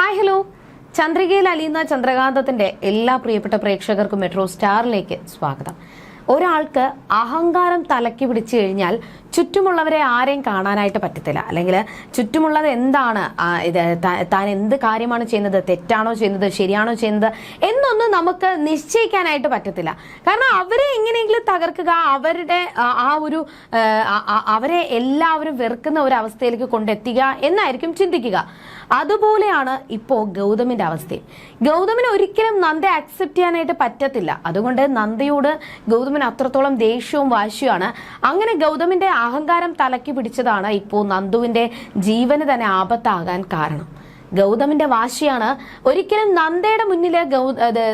Hi hello ചന്ദ്രികയിൽ അലിയുന്ന ചന്ദ്രകാന്തത്തിന്റെ എല്ലാ പ്രിയപ്പെട്ട പ്രേക്ഷകർക്കും മെട്രോ സ്റ്റാറിലേക്ക് സ്വാഗതം. ഒരാൾക്ക് അഹങ്കാരം തലക്കി പിടിച്ചു കഴിഞ്ഞാൽ ചുറ്റുമുള്ളവരെ ആരെയും കാണാനായിട്ട് പറ്റത്തില്ല. അല്ലെങ്കിൽ ചുറ്റുമുള്ളത് എന്താണ് ഇത് താൻ എന്ത് കാര്യമാണ് ചെയ്യുന്നത് തെറ്റാണോ ചെയ്യുന്നത് ശരിയാണോ ചെയ്യുന്നത് എന്നൊന്നും നമുക്ക് നിശ്ചയിക്കാനായിട്ട് പറ്റത്തില്ല. കാരണം അവരെ എങ്ങനെയെങ്കിലും തകർക്കുക അവരുടെ ആ, ഒരു അവരെ എല്ലാവരും വെറുക്കുന്ന ഒരു അവസ്ഥയിലേക്ക് കൊണ്ടെത്തിക്കുക എന്നായിരിക്കും ചിന്തിക്കുക. അതുപോലെയാണ് ഇപ്പോൾ ഗൗതമിന്റെ അവസ്ഥയും ഗൗതമിന് ഒരിക്കലും നന്ദയെ അക്സെപ്റ്റ് ചെയ്യാനായിട്ട് പറ്റത്തില്ല. അതുകൊണ്ട് നന്ദയോട് ഗൗതമിന് അത്രത്തോളം ദേഷ്യവും വാശിയുമാണ്. അങ്ങനെ ഗൗതമിന്റെ അഹങ്കാരം തലക്കി പിടിച്ചതാണ് ഇപ്പോൾ നന്ദുവിന്റെ ജീവന് തന്നെ ആപത്താകാൻ കാരണം. ഗൗതമിന്റെ വാശിയാണ് ഒരിക്കലും നന്ദയുടെ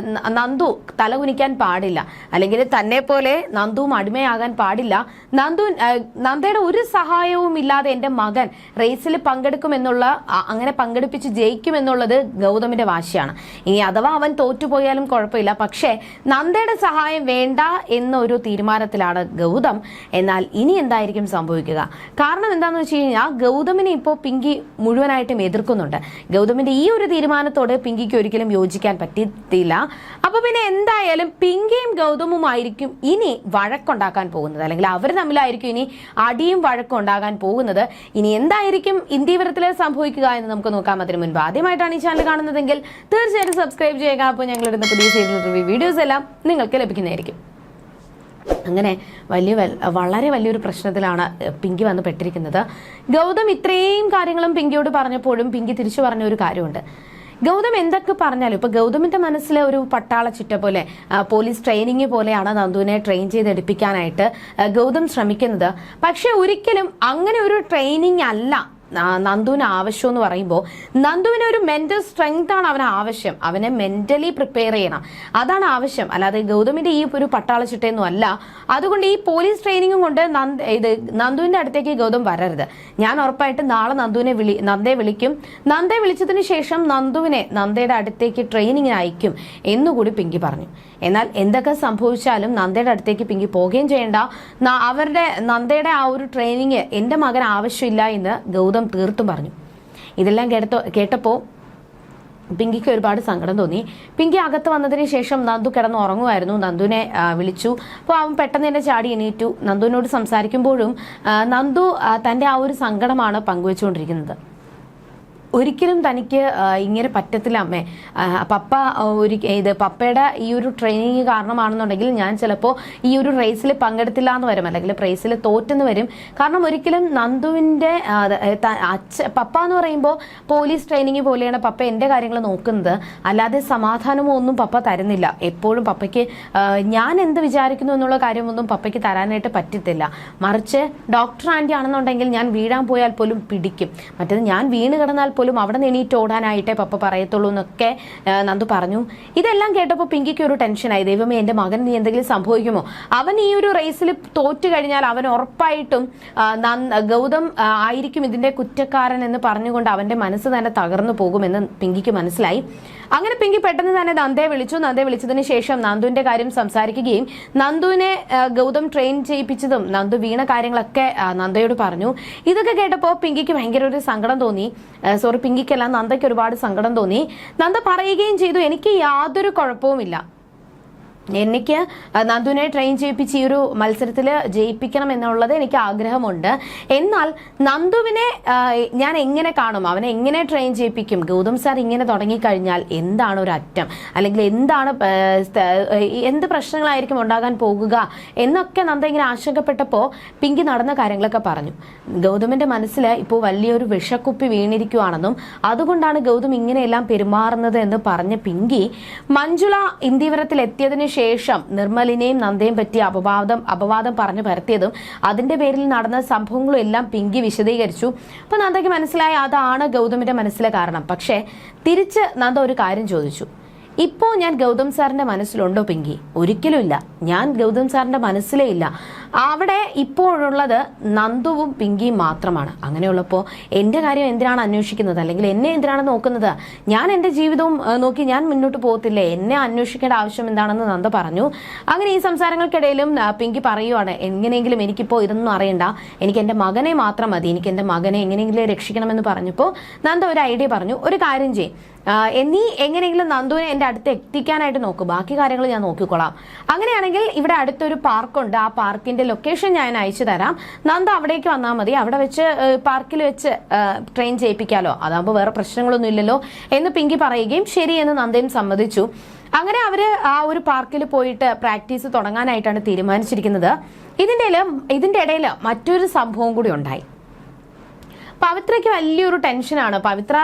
ന- നന്ദു തലകുനിക്കാൻ പാടില്ല. അല്ലെങ്കിൽ തന്നെ പോലെ നന്ദുവും അടിമയാകാൻ പാടില്ല. നന്ദു നന്ദയുടെ ഒരു സഹായവും ഇല്ലാതെ എന്റെ മകൻ റേസിൽ പങ്കെടുക്കുമെന്നുള്ള അങ്ങനെ പങ്കെടുപ്പിച്ച് ജയിക്കുമെന്നുള്ളത് ഗൗതമിന്റെ വാശിയാണ്. ഇനി അഥവാ അവൻ തോറ്റുപോയാലും കുഴപ്പമില്ല. പക്ഷേ നന്ദയുടെ സഹായം വേണ്ട എന്നൊരു തീരുമാനത്തിലാണ് ഗൗതം. എന്നാൽ ഇനി എന്തായിരിക്കും സംഭവിക്കുക? കാരണം എന്താണെന്ന് വെച്ച് കഴിഞ്ഞാൽ ഗൗതമിനെ ഇപ്പോൾ പിങ്കി മുഴുവനായിട്ടും എതിർക്കുന്നുണ്ട്. ഗൗതമിന്റെ ഈ ഒരു തീരുമാനത്തോട് പിങ്കിക്ക് ഒരിക്കലും യോജിക്കാൻ പറ്റത്തില്ല അപ്പൊ പിന്നെ എന്തായാലും പിങ്കിയും ഗൗതമും ആയിരിക്കും ഇനി വഴക്കുണ്ടാക്കാൻ പോകുന്നത്. അല്ലെങ്കിൽ അവർ തമ്മിലായിരിക്കും ഇനി അടിയും വഴക്കും ഉണ്ടാകാൻ പോകുന്നത്. ഇനി എന്തായിരിക്കും ഇന്ത്യവരത്തിൽ സംഭവിക്കുക എന്ന് നമുക്ക് നോക്കാം അതിന് മുൻപ്. ആദ്യമായിട്ടാണ് ഈ ചാനൽ കാണുന്നതെങ്കിൽ തീർച്ചയായിട്ടും സബ്സ്ക്രൈബ് ചെയ്യുക. അപ്പോൾ ഞങ്ങളിടുന്ന പുതിയ സീരിയൽ റിവ്യൂ വീഡിയോസ് എല്ലാം നിങ്ങൾക്ക് ലഭിക്കുന്നതായിരിക്കും. അങ്ങനെ വലിയ വളരെ വലിയൊരു പ്രശ്നത്തിലാണ് പിങ്കി വന്ന് പെട്ടിരിക്കുന്നത്. ഗൗതം ഇത്രയും കാര്യങ്ങളും പിങ്കിയോട് പറഞ്ഞപ്പോഴും പിങ്കി തിരിച്ചു പറഞ്ഞ ഒരു കാര്യമുണ്ട്. ഗൗതം എന്തൊക്കെ പറഞ്ഞാലും ഇപ്പൊ ഗൗതമിന്റെ മനസ്സിലെ ഒരു പട്ടാള ചിട്ട പോലെ പോലീസ് ട്രെയിനിങ് പോലെയാണ് നന്ദുവിനെ ട്രെയിൻ ചെയ്തെടുപ്പിക്കാനായിട്ട് ഗൗതം ശ്രമിക്കുന്നത്. പക്ഷെ ഒരിക്കലും അങ്ങനെ ഒരു ട്രെയിനിങ് അല്ല. നന്ദുവിന് ആവശ്യം എന്ന് പറയുമ്പോൾ നന്ദുവിന് ഒരു മെന്റൽ സ്ട്രെങ്ത് ആണ് അവന് ആവശ്യം. അവനെ മെന്റലി പ്രിപ്പയർ ചെയ്യണം. അതാണ് ആവശ്യം. അല്ലാതെ ഗൗതമിന്റെ ഈ ഒരു പട്ടാള ചിട്ടയൊന്നും അല്ല. അതുകൊണ്ട് ഈ പോലീസ് ട്രെയിനിങ്ങും കൊണ്ട് നന്ദ് ഇത് നന്ദുവിന്റെ അടുത്തേക്ക് ഗൗതം വരരുത്. ഞാൻ ഉറപ്പായിട്ട് നാളെ നന്ദുവിനെ വിളി നന്ദയെ വിളിക്കും. നന്ദയെ വിളിച്ചതിന് ശേഷം നന്ദുവിനെ നന്ദയുടെ അടുത്തേക്ക് ട്രെയിനിങ്ങിന് അയക്കും എന്നുകൂടി പിങ്കി പറഞ്ഞു. എന്നാൽ എന്തൊക്കെ സംഭവിച്ചാലും നന്ദയുടെ അടുത്തേക്ക് പിങ്കി പോവുകയും ചെയ്യേണ്ട. അവരുടെ നന്ദയുടെ ആ ഒരു ട്രെയിനിങ് എന്റെ മകൻ ആവശ്യമില്ല എന്ന് ഗൗതം തീർത്തും പറഞ്ഞു. ഇതെല്ലാം കേട്ടോ കേട്ടപ്പോൾ പിങ്കിക്ക് ഒരുപാട് സങ്കടം തോന്നി. പിങ്കി അകത്ത് വന്നതിന് ശേഷം നന്ദു കിടന്ന് ഉറങ്ങുമായിരുന്നു. നന്ദുവിനെ വിളിച്ചു. അപ്പോൾ അവൻ പെട്ടെന്ന് തന്നെ ചാടി എണീറ്റു. നന്ദുവിനോട് സംസാരിക്കുമ്പോഴും നന്ദു തന്റെ ആ ഒരു സങ്കടമാണ് പങ്കുവെച്ചുകൊണ്ടിരിക്കുന്നത്. ഒരിക്കലും തനിക്ക് ഇങ്ങനെ പറ്റത്തില്ല അമ്മേ. പപ്പ ഒരു ഇത് പപ്പയുടെ ഈ ഒരു ട്രെയിനിങ് കാരണമാണെന്നുണ്ടെങ്കിൽ ഞാൻ ചിലപ്പോൾ ഈ ഒരു റേസിൽ പങ്കെടുത്തില്ല എന്ന് വരും. അല്ലെങ്കിൽ റേസിൽ തോറ്റെന്ന് വരും. കാരണം ഒരിക്കലും നന്ദുവിന്റെ അച്ഛ പപ്പ എന്ന് പറയുമ്പോൾ പോലീസ് ട്രെയിനിങ് പോലെയാണ് പപ്പ എന്റെ കാര്യങ്ങൾ നോക്കുന്നത്. അല്ലാതെ സമാധാനമോ ഒന്നും പപ്പ തരുന്നില്ല. എപ്പോഴും പപ്പയ്ക്ക് ഞാൻ എന്ത് വിചാരിക്കുന്നു എന്നുള്ള കാര്യമൊന്നും പപ്പയ്ക്ക് തരാനായിട്ട് പറ്റത്തില്ല. മറിച്ച് ഡോക്ടർ ആന്റി ആണെന്നുണ്ടെങ്കിൽ ഞാൻ വീഴാൻ പോയാൽ പോലും പിടിക്കും. മറ്റേത് ഞാൻ വീണ് കിടന്നാൽ പോലും അവിടെ നിന്ന് എണീറ്റ് ഓടാനായിട്ടേ പപ്പ പറയത്തുള്ളൂ എന്നൊക്കെ നന്ദു പറഞ്ഞു. ഇതെല്ലാം കേട്ടപ്പോൾ പിങ്കിക്ക് ഒരു ടെൻഷനായി ദൈവമേ എന്റെ മകൻ നീ എന്തെങ്കിലും സംഭവിക്കുമോ? അവൻ ഈ ഒരു റേസിൽ തോറ്റു കഴിഞ്ഞാൽ അവൻ ഉറപ്പായിട്ടും ഗൗതം ആയിരിക്കും ഇതിന്റെ കുറ്റക്കാരൻ എന്ന് പറഞ്ഞുകൊണ്ട് അവന്റെ മനസ്സ് തന്നെ തകർന്നു പോകുമെന്ന് പിങ്കിക്ക് മനസ്സിലായി. അങ്ങനെ പിങ്കി പെട്ടെന്ന് തന്നെ നന്ദയെ വിളിച്ചു. നന്ദയെ വിളിച്ചതിന് ശേഷം നന്ദുവിന്റെ കാര്യം സംസാരിക്കുകയും നന്ദുവിനെ ഗൗതം ട്രെയിൻ ചെയ്യിപ്പിച്ചതും നന്ദു വീണ കാര്യങ്ങളൊക്കെ നന്ദയോട് പറഞ്ഞു. ഇതൊക്കെ കേട്ടപ്പോൾ പിങ്കിക്ക് ഭയങ്കര ഒരു സങ്കടം തോന്നി. സോറി പിങ്കിക്കല്ല നന്ദയ്ക്ക് ഒരുപാട് സങ്കടം തോന്നി. നന്ദ പറയുകയും ചെയ്തു എനിക്ക് യാതൊരു കുഴപ്പവുമില്ല. എനിക്ക് നന്ദുവിനെ ട്രെയിൻ ചെയ്യിപ്പിച്ച് ഈ ഒരു മത്സരത്തിൽ ജയിപ്പിക്കണം എന്നുള്ളത് എനിക്ക് ആഗ്രഹമുണ്ട്. എന്നാൽ നന്ദുവിനെ ഞാൻ എങ്ങനെ കാണും? അവനെ എങ്ങനെ ട്രെയിൻ ചെയ്യിപ്പിക്കും? ഗൗതം സാർ ഇങ്ങനെ തുടങ്ങിക്കഴിഞ്ഞാൽ എന്താണ് ഒരു അറ്റം? അല്ലെങ്കിൽ എന്താണ് എന്ത് പ്രശ്നങ്ങളായിരിക്കും ഉണ്ടാകാൻ പോകുക? എന്നൊക്കെ നന്ദ ഇങ്ങനെ ആശങ്കപ്പെട്ടപ്പോൾ പിങ്കി നടന്ന കാര്യങ്ങളൊക്കെ പറഞ്ഞു. ഗൗതമിന്റെ മനസ്സിൽ ഇപ്പോൾ വലിയൊരു വിഷക്കുപ്പി വീണിരിക്കുവാണെന്നും അതുകൊണ്ടാണ് ഗൗതം ഇങ്ങനെയെല്ലാം പെരുമാറുന്നത് എന്ന് പറഞ്ഞ പിങ്കി മഞ്ജുള ഇന്ത്യവരത്തിൽ എത്തിയതിനു ശേഷം നിർമ്മലിനെയും നന്ദയും പറ്റി അപവാദം അപവാദം പറഞ്ഞു പരത്തിയതും അതിന്റെ പേരിൽ നടന്ന സംഭവങ്ങളും എല്ലാം പിങ്കി വിശദീകരിച്ചു. അപ്പൊ നന്ദയ്ക്ക് മനസ്സിലായ അതാണ് ഗൗതമിന്റെ മനസ്സിലെ കാരണം. പക്ഷേ തിരിച്ച് നന്ദ ഒരു കാര്യം ചോദിച്ചു. ഇപ്പോൾ ഞാൻ ഗൗതം സാറിന്റെ മനസ്സിലുണ്ടോ പിങ്കി? ഒരിക്കലും ഇല്ല. ഞാൻ ഗൗതം സാറിന്റെ മനസ്സിലേ ഇല്ല. അവിടെ ഇപ്പോഴുള്ളത് നന്ദുവും പിങ്കിയും മാത്രമാണ്. അങ്ങനെയുള്ളപ്പോൾ എന്റെ കാര്യം എന്തിനാണ് അന്വേഷിക്കുന്നത്? അല്ലെങ്കിൽ എന്നെ എന്തിനാണ് നോക്കുന്നത്? ഞാൻ എന്റെ ജീവിതവും നോക്കി ഞാൻ മുന്നോട്ട് പോകത്തില്ലേ? എന്നെ അന്വേഷിക്കേണ്ട ആവശ്യം എന്താണെന്ന് നന്ദ പറഞ്ഞു. അങ്ങനെ ഈ സംസാരങ്ങൾക്കിടയിലും പിങ്കി പറയുവാണ് എങ്ങനെയെങ്കിലും എനിക്കിപ്പോൾ ഇതൊന്നും അറിയണ്ട. എനിക്ക് എന്റെ മകനെ മാത്രം മതി. എനിക്ക് എന്റെ മകനെ എങ്ങനെയെങ്കിലും രക്ഷിക്കണമെന്ന് പറഞ്ഞപ്പോൾ നന്ദ ഒരു ഐഡിയ പറഞ്ഞു ഒരു കാര്യം ചെയ്യും. നീ എങ്ങനെയെങ്കിലും നന്ദുവിനെ എന്റെ അടുത്ത് എത്തിക്കാനായിട്ട് നോക്കൂ. ബാക്കി കാര്യങ്ങൾ ഞാൻ നോക്കിക്കൊള്ളാം അങ്ങനെയാണെങ്കിൽ ഇവിടെ അടുത്തൊരു പാർക്കുണ്ട്. ആ പാർക്കിന്റെ ലൊക്കേഷൻ ഞാൻ അയച്ചു തരാം. നന്ദ അവിടേക്ക് വന്നാൽ മതി. അവിടെ വെച്ച് പാർക്കിൽ വെച്ച് ട്രെയിൻ ചെയ്യിപ്പിക്കാലോ അതാകുമ്പോൾ വേറെ പ്രശ്നങ്ങളൊന്നും ഇല്ലല്ലോ എന്ന് പിങ്കി പറയുകയും ശരി എന്ന് നന്ദയും സമ്മതിച്ചു. അങ്ങനെ അവർ ആ ഒരു പാർക്കിൽ പോയിട്ട് പ്രാക്ടീസ് തുടങ്ങാനായിട്ടാണ് തീരുമാനിച്ചിരിക്കുന്നത്. ഇതിന്റെ ഇതിന്റെ ഇടയിൽ മറ്റൊരു സംഭവം കൂടി ഉണ്ടായി. പവിത്രയ്ക്ക് വലിയൊരു ടെൻഷനാണ്. പവിത്ര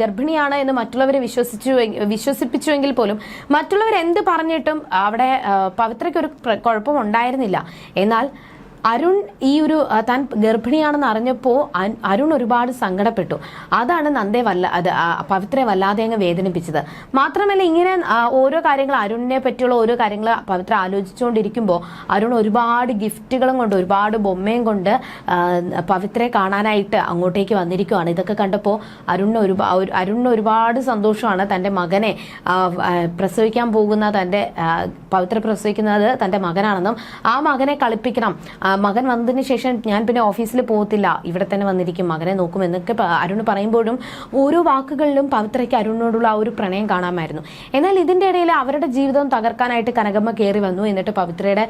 ഗർഭിണിയാണ് എന്ന് മറ്റുള്ളവരെ വിശ്വസിച്ചു വിശ്വസിപ്പിച്ചുവെങ്കിൽ പോലും മറ്റുള്ളവർ എന്ത് പറഞ്ഞിട്ടും അവിടെ പവിത്രയ്ക്ക് ഒരു കുഴപ്പമുണ്ടായിരുന്നില്ല. എന്നാൽ അരുൺ ഈ ഒരു താൻ ഗർഭിണിയാണെന്ന് അറിഞ്ഞപ്പോൾ അരുൺ ഒരുപാട് സങ്കടപ്പെട്ടു. അതാണ് നന്ദേ വല്ല അത് പവിത്രയെ വല്ലാതെ അങ്ങ് വേദനിപ്പിച്ചത്. മാത്രമല്ല ഇങ്ങനെ ഓരോ കാര്യങ്ങൾ അരുണിനെ പറ്റിയുള്ള ഓരോ കാര്യങ്ങൾ പവിത്ര ആലോചിച്ചുകൊണ്ടിരിക്കുമ്പോൾ അരുൺ ഒരുപാട് ഗിഫ്റ്റുകളും കൊണ്ട് ഒരുപാട് ബൊമ്മയും കൊണ്ട് പവിത്രയെ കാണാനായിട്ട് അങ്ങോട്ടേക്ക് വന്നിരിക്കുകയാണ് ഇതൊക്കെ കണ്ടപ്പോൾ അരുണിന് ഒരുപാട് അരുണിന് ഒരുപാട് സന്തോഷമാണ് തന്റെ മകനെ പ്രസവിക്കാൻ പോകുന്ന തന്റെ പവിത്ര പ്രസവിക്കുന്നത് തന്റെ മകനാണെന്നും ആ മകനെ കളിപ്പിക്കണം മകൻ വന്നതിന് ശേഷം ഞാൻ പിന്നെ ഓഫീസിൽ പോകത്തില്ല. ഇവിടെ തന്നെ വന്നിരിക്കും. മകനെ നോക്കും എന്നൊക്കെ അരുൺ പറയുമ്പോഴും ഓരോ വാക്കുകളിലും പവിത്രയ്ക്ക് അരുണിനോടുള്ള ആ ഒരു പ്രണയം കാണാമായിരുന്നു. എന്നാൽ ഇതിന്റെ ഇടയിൽ അവരുടെ ജീവിതം തകർക്കാനായിട്ട് കനകമ്മ കയറി വന്നു എന്നിട്ട് പവിത്രയുടെ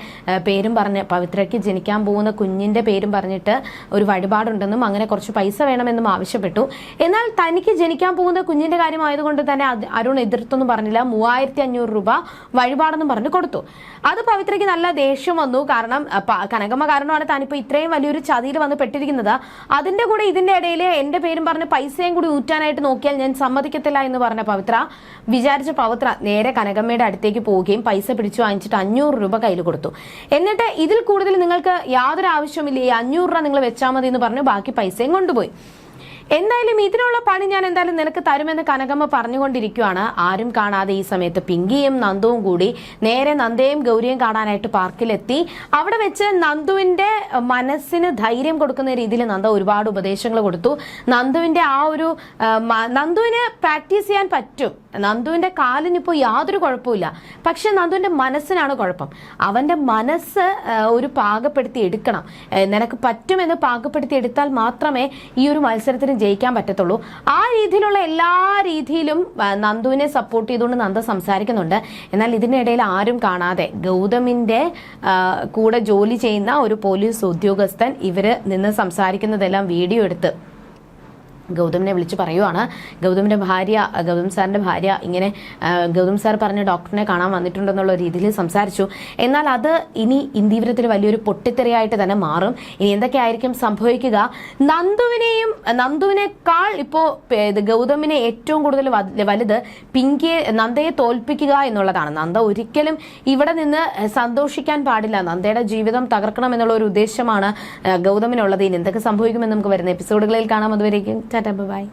പേരും പറഞ്ഞ് പവിത്രയ്ക്ക് ജനിക്കാൻ പോകുന്ന കുഞ്ഞിന്റെ പേരും പറഞ്ഞിട്ട് ഒരു വഴിപാടുണ്ടെന്നും അങ്ങനെ കുറച്ച് പൈസ വേണമെന്നും ആവശ്യപ്പെട്ടു. എന്നാൽ തനിക്ക് ജനിക്കാൻ പോകുന്ന കുഞ്ഞിന്റെ കാര്യമായതുകൊണ്ട് തന്നെ അരുൺ എതിർത്തൊന്നും പറഞ്ഞില്ല. മൂവായിരത്തി അഞ്ഞൂറ് രൂപ വഴിപാടെന്നും പറഞ്ഞ് കൊടുത്തു. അത് പവിത്രയ്ക്ക് നല്ല ദേഷ്യം വന്നു. കാരണം കനകമ്മ കാരണമാണ് താനിപ്പോൾ ഇത്രയും വലിയൊരു ചതിയിൽ വന്ന് പെട്ടിരിക്കുന്നത്. അതിന്റെ കൂടെ ഇതിന്റെ ഇടയിൽ എന്റെ പേരും പറഞ്ഞ് പൈസയും കൂടി ഊറ്റാനായിട്ട് നോക്കിയാൽ ഞാൻ സമ്മതിക്കത്തില്ല എന്ന് പറഞ്ഞ പവിത്ര വിചാരിച്ച പവിത്ര നേരെ കനകമ്മയുടെ അടുത്തേക്ക് പോവുകയും പൈസ പിടിച്ചു വാങ്ങിച്ചിട്ട് അഞ്ഞൂറ് രൂപ കയ്യിൽ കൊടുത്തു. എന്നിട്ട് ഇതിൽ കൂടുതൽ നിങ്ങൾക്ക് യാതൊരു ആവശ്യമില്ല ഈ അഞ്ഞൂറ് രൂപ നിങ്ങൾ വെച്ചാൽ മതി എന്ന് പറഞ്ഞു ബാക്കി പൈസയും കൊണ്ടുപോയി. എന്തായാലും ഇതിനുള്ള പണി ഞാൻ എന്തായാലും നിനക്ക് തരുമെന്ന് കനകമ്മ പറഞ്ഞുകൊണ്ടിരിക്കുകയാണ് ആരും കാണാതെ ഈ സമയത്ത് പിങ്കിയും നന്ദുവും കൂടി നേരെ നന്ദയും ഗൗരിയും കാണാനായിട്ട് പാർക്കിലെത്തി. അവിടെ വെച്ച് നന്ദുവിന്റെ മനസ്സിന് ധൈര്യം കൊടുക്കുന്ന രീതിയിൽ നന്ദ ഒരുപാട് ഉപദേശങ്ങൾ കൊടുത്തു. നന്ദുവിന്റെ ആ ഒരു നന്ദുവിന് പ്രാക്ടീസ് ചെയ്യാൻ പറ്റും. നന്ദുവിന്റെ കാലിനിപ്പോ യാതൊരു കുഴപ്പമില്ല പക്ഷെ നന്ദുവിന്റെ മനസ്സിനാണ് കുഴപ്പം. അവന്റെ മനസ്സ് ഒരു പാകപ്പെടുത്തി എടുക്കണം. നിനക്ക് പറ്റുമെന്ന് പാകപ്പെടുത്തി എടുത്താൽ മാത്രമേ ഈ ഒരു മത്സരത്തിന് ജയിക്കാൻ പറ്റത്തുള്ളൂ. ആ രീതിയിലുള്ള എല്ലാ രീതിയിലും നന്ദുവിനെ സപ്പോർട്ട് ചെയ്തുകൊണ്ട് നന്ദ സംസാരിക്കുന്നുണ്ട്. എന്നാൽ ഇതിനിടയിൽ ആരും കാണാതെ ഗൗതമിന്റെ കൂടെ ജോലി ചെയ്യുന്ന ഒരു പോലീസ് ഉദ്യോഗസ്ഥൻ ഇവർ നിന്ന് സംസാരിക്കുന്നതെല്ലാം വീഡിയോ എടുത്ത് ഗൗതമിനെ വിളിച്ച് പറയുവാണ്. ഗൗതമിന്റെ ഭാര്യ ഗൗതം സാറിന്റെ ഭാര്യ ഇങ്ങനെ ഗൗതം സാർ പറഞ്ഞ ഡോക്ടറിനെ കാണാൻ വന്നിട്ടുണ്ടെന്നുള്ള രീതിയിൽ സംസാരിച്ചു. എന്നാൽ അത് ഇനി ഇന്ദീവരത്തിൽ വലിയൊരു പൊട്ടിത്തെറിയായിട്ട് തന്നെ മാറും. ഇനി എന്തൊക്കെയായിരിക്കും സംഭവിക്കുക? നന്ദുവിനെയും നന്ദുവിനേക്കാൾ ഇപ്പോൾ ഗൗതമിനെ ഏറ്റവും കൂടുതൽ വലുത് പിങ്കിയെ നന്ദയെ തോൽപ്പിക്കുക എന്നുള്ളതാണ്. നന്ദ ഒരിക്കലും ഇവിടെ നിന്ന് സന്തോഷിക്കാൻ പാടില്ല. നന്ദയുടെ ജീവിതം തകർക്കണം എന്നുള്ള ഒരു ഉദ്ദേശമാണ് ഗൗതമിനുള്ളത്. ഇനി എന്തൊക്കെ സംഭവിക്കുമെന്ന് നമുക്ക് വരുന്ന എപ്പിസോഡുകളിൽ കാണാം. അതുവരേക്കും টাটা বাই